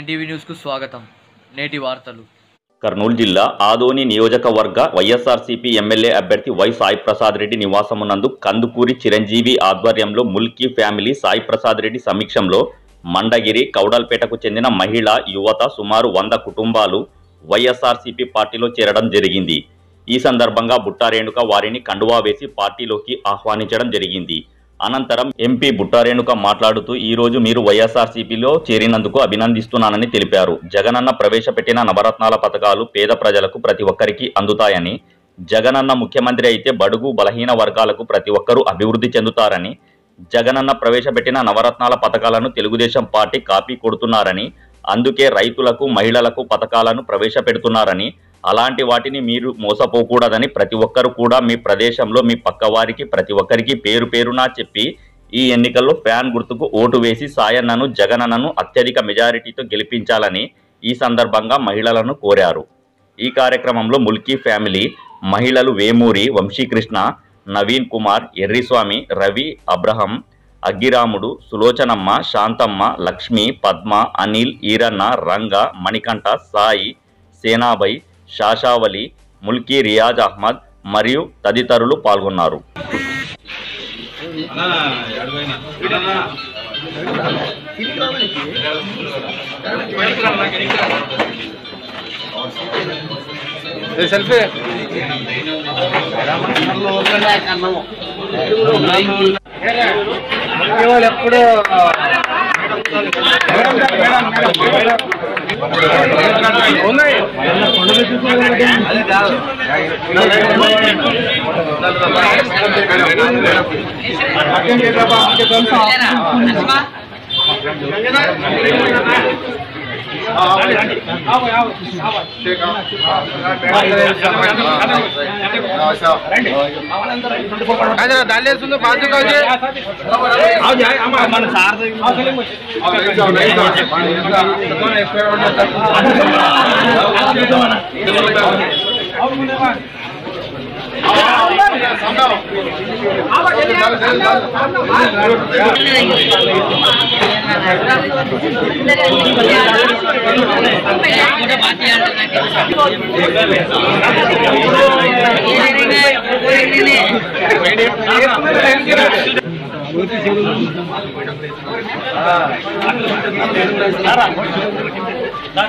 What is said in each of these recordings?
NTV న్యూస్కు స్వాగతం. నేటి వార్తలు. కర్నూలు జిల్లా ఆదోని నియోజకవర్గ వైఎస్ఆర్సీపీ ఎమ్మెల్యే అభ్యర్థి వై సాయి ప్రసాద్ రెడ్డి నివాసమునందు కందుకూరి చిరంజీవి ఆధ్వర్యంలో ముల్కీ ఫ్యామిలీ సాయి ప్రసాద్ రెడ్డి సమీక్షంలో మండగిరి కౌడల్పేటకు చెందిన మహిళ యువత సుమారు వంద కుటుంబాలు వైఎస్ఆర్సీపీ పార్టీలో చేరడం జరిగింది. ఈ సందర్భంగా బుట్టారేణుక వారిని కండువా వేసి పార్టీలోకి ఆహ్వానించడం జరిగింది. అనంతరం ఎంపీ బుట్టారేణుక మాట్లాడుతూ ఈ రోజు మీరు వైఎస్ఆర్సీపీలో చేరినందుకు అభినందిస్తున్నానని తెలిపారు. జగనన్న ప్రవేశపెట్టిన నవరత్నాల పథకాలు పేద ప్రజలకు ప్రతి ఒక్కరికి అందుతాయని జగనన్న ముఖ్యమంత్రి అయితే బడుగు బలహీన వర్గాలకు ప్రతి ఒక్కరూ అభివృద్ధి చెందుతారని జగనన్న ప్రవేశపెట్టిన నవరత్నాల పథకాలను తెలుగుదేశం పార్టీ కాపీ కొడుతున్నారని అందుకే రైతులకు మహిళలకు పథకాలను ప్రవేశపెడుతున్నారని అలాంటి వాటిని మీరు మోసపోకూడదని ప్రతి ఒక్కరు కూడా మీ ప్రదేశంలో మీ పక్కవారికి ప్రతి ఒక్కరికి పేరు పేరునా చెప్పి ఈ ఎన్నికల్లో ఫ్యాన్ గుర్తుకు ఓటు వేసి సాయన్నను జగనన్నను అత్యధిక మెజారిటీతో గెలిపించాలని ఈ సందర్భంగా మహిళలను కోరారు. ఈ కార్యక్రమంలో ముల్కీ ఫ్యామిలీ మహిళలు వేమూరి వంశీకృష్ణ నవీన్ కుమార్ ఎర్రిస్వామి రవి అబ్రహం అగ్గిరాముడు సులోచనమ్మ శాంతమ్మ లక్ష్మి పద్మ అనిల్ ఈరన్న రంగ మణికంఠ సాయి సేనాబై షాషావలి ముల్కీ రియాజ్ అహ్మద్ మరియు తదితరులు పాల్గొన్నారు. ఎప్పుడు ఉన్నాయి. అదే దాల్లేస్తుంది బాధ్యత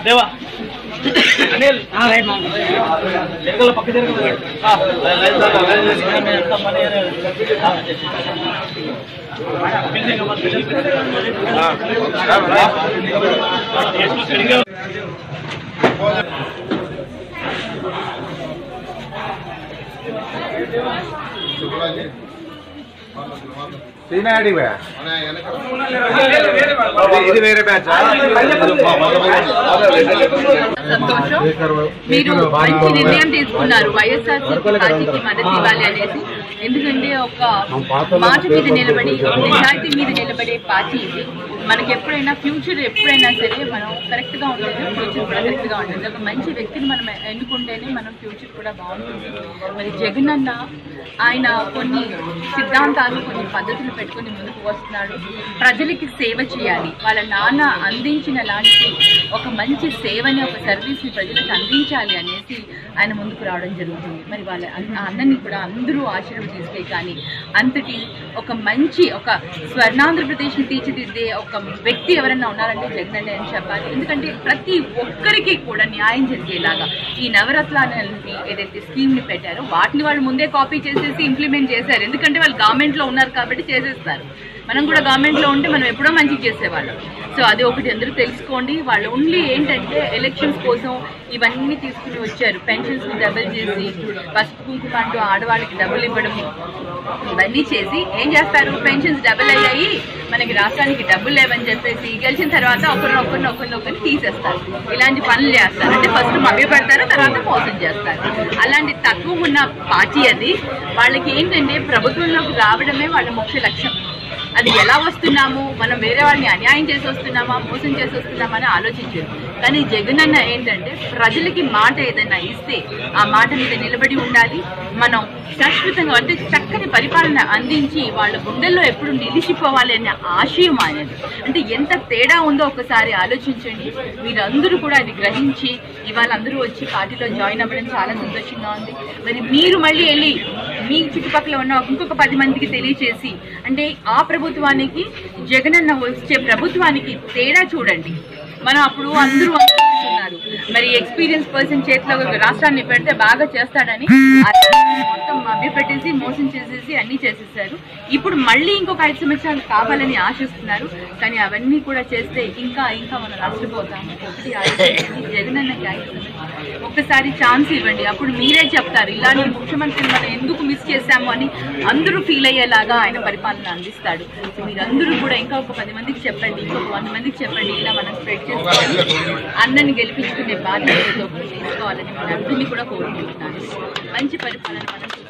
देवा మన సార్ ఇది వేరే బ్యాచ్ సంతోషం మీరు మంచి నిర్ణయం తీసుకున్నారు వైఎస్ఆర్ పార్టీకి మద్దతు ఇవ్వాలి అనేసి ఎందుకంటే ఒక మాట మీద నిలబడి నిజాయితీ మీద నిలబడే పార్టీ ఇది మనకి ఎప్పుడైనా ఫ్యూచర్ ఎప్పుడైనా సరే మనం కరెక్ట్గా ఉంటుంది ఫ్యూచర్ కూడా కరెక్ట్గా ఉంటుంది ఒక మంచి వ్యక్తిని మనం ఎన్నుకుంటేనే మనం ఫ్యూచర్ కూడా బాగుంటుంది. మరి జగన్ అన్న ఆయన కొన్ని సిద్ధాంతాలు కొన్ని పద్ధతులు పెట్టుకొని ముందుకు వస్తున్నాడు. ప్రజలకి సేవ చేయాలి. వాళ్ళ నాన్న అందించిన లాంటి ఒక మంచి సేవని ఒక సర్వీస్ని ప్రజలకు అందించాలి అనేసి ఆయన ముందుకు రావడం జరుగుతుంది. మరి వాళ్ళ అన్నని కూడా అందరూ ఆశీర్వదిస్తే కానీ అంతటి ఒక మంచి ఒక స్వర్ణాంధ్రప్రదేశ్ని తీర్చిదిద్దే ఒక వ్యక్తి ఎవరైనా ఉన్నారంటే జగన్ అని చెప్పాలి. ఎందుకంటే ప్రతి ఒక్కరికి కూడా న్యాయం జరిగేలాగా ఈ నవరత్నాలని ఏదైతే స్కీమ్ని పెట్టారో వాటిని వాళ్ళు ముందే కాపీ చేసేసి ఇంప్లిమెంట్ చేశారు. ఎందుకంటే వాళ్ళు గవర్నమెంట్లో ఉన్నారు కాబట్టి చేసేస్తారు. మనం కూడా గవర్నమెంట్లో ఉంటే మనం ఎప్పుడో మంచి చేసేవాళ్ళం. సో అది ఒకటి అందరూ తెలుసుకోండి. వాళ్ళు ఓన్లీ ఏంటంటే ఎలక్షన్స్ కోసం ఇవన్నీ తీసుకుని వచ్చారు. పెన్షన్స్ని డబుల్ చేసి పసుపు కుంకుమ అంటూ ఆడవాళ్ళకి డబ్బులు ఇవ్వడం ఇవన్నీ చేసి ఏం చేస్తారు? పెన్షన్స్ డబుల్ అయ్యాయి. మనకి రాష్ట్రానికి డబ్బులు లేవని చెప్పేసి గెలిచిన తర్వాత ఒకరిని ఒకరిని ఒకరిని ఒకరిని తీసేస్తారు. ఇలాంటి పనులు చేస్తారు. అంటే ఫస్ట్ మభ్య పెడతారు తర్వాత మోసం చేస్తారు. అలాంటి తక్కువ ఉన్న పార్టీ అది. వాళ్ళకి ఏంటంటే ప్రభుత్వంలోకి రావడమే వాళ్ళ ముఖ్య లక్ష్యం. అది ఎలా వస్తున్నాము? మనం వేరే వాళ్ళని అన్యాయం చేసి వస్తున్నామా? మోసం చేసి వస్తున్నామా అని ఆలోచించారు. కానీ జగన్ అన్న ఏంటంటే ప్రజలకి మాట ఏదైనా ఇస్తే ఆ మాట మీద నిలబడి ఉండాలి. మనం శాశ్వతంగా అంటే చక్కని పరిపాలన అందించి వాళ్ళ గుండెల్లో ఎప్పుడు నిలిచిపోవాలి అనే ఆశయం అనేది అంటే ఎంత తేడా ఉందో ఒకసారి ఆలోచించండి. మీరందరూ కూడా అది గ్రహించి ఇవాళ అందరూ వచ్చి పార్టీలో జాయిన్ అవ్వడం చాలా సంతోషంగా ఉంది. మరి మీరు మళ్ళీ వెళ్ళి మీ చుట్టుపక్కల ఉన్న ఇంకొక పది మందికి తెలియచేసి అంటే ఆ ప్రభుత్వానికి జగనన్న వచ్చే ప్రభుత్వానికి తేడా చూడండి. మనం అప్పుడు అందరూ మరి ఎక్స్పీరియన్స్ పర్సన్ చేతిలో ఒక రాష్ట్రాన్ని పెడితే బాగా చేస్తాడని మొత్తం మభ్యపెట్టేసి మోసం చేసేసి అన్ని చేసేసారు. ఇప్పుడు మళ్ళీ ఇంకొక ఐదు సంవత్సరాలు కావాలని ఆశిస్తున్నారు. కానీ అవన్నీ కూడా చేస్తే ఇంకా ఇంకా మనం రాష్ట్రపోతాము. ఒకటి ఐదు ఒక్కసారి ఛాన్స్ ఇవ్వండి. అప్పుడు మీరే చెప్తారు ఇలాంటి ముఖ్యమంత్రిని మనం ఎందుకు మిస్ చేశాము అని అందరూ ఫీల్ అయ్యేలాగా ఆయన పరిపాలన అందిస్తాడు. సో మీరందరూ కూడా ఇంకా ఒక పది మందికి చెప్పండి ఇంకొక వంద మందికి చెప్పండి ఇలా మనం స్ప్రెడ్ చేసుకోవాలి అన్నని గెలిపించుకునే బాధ్యత తీసుకోవాలని మన మనందరినీ కూడా కోరుకుంటున్నాను. మంచి పరిపాలన మనం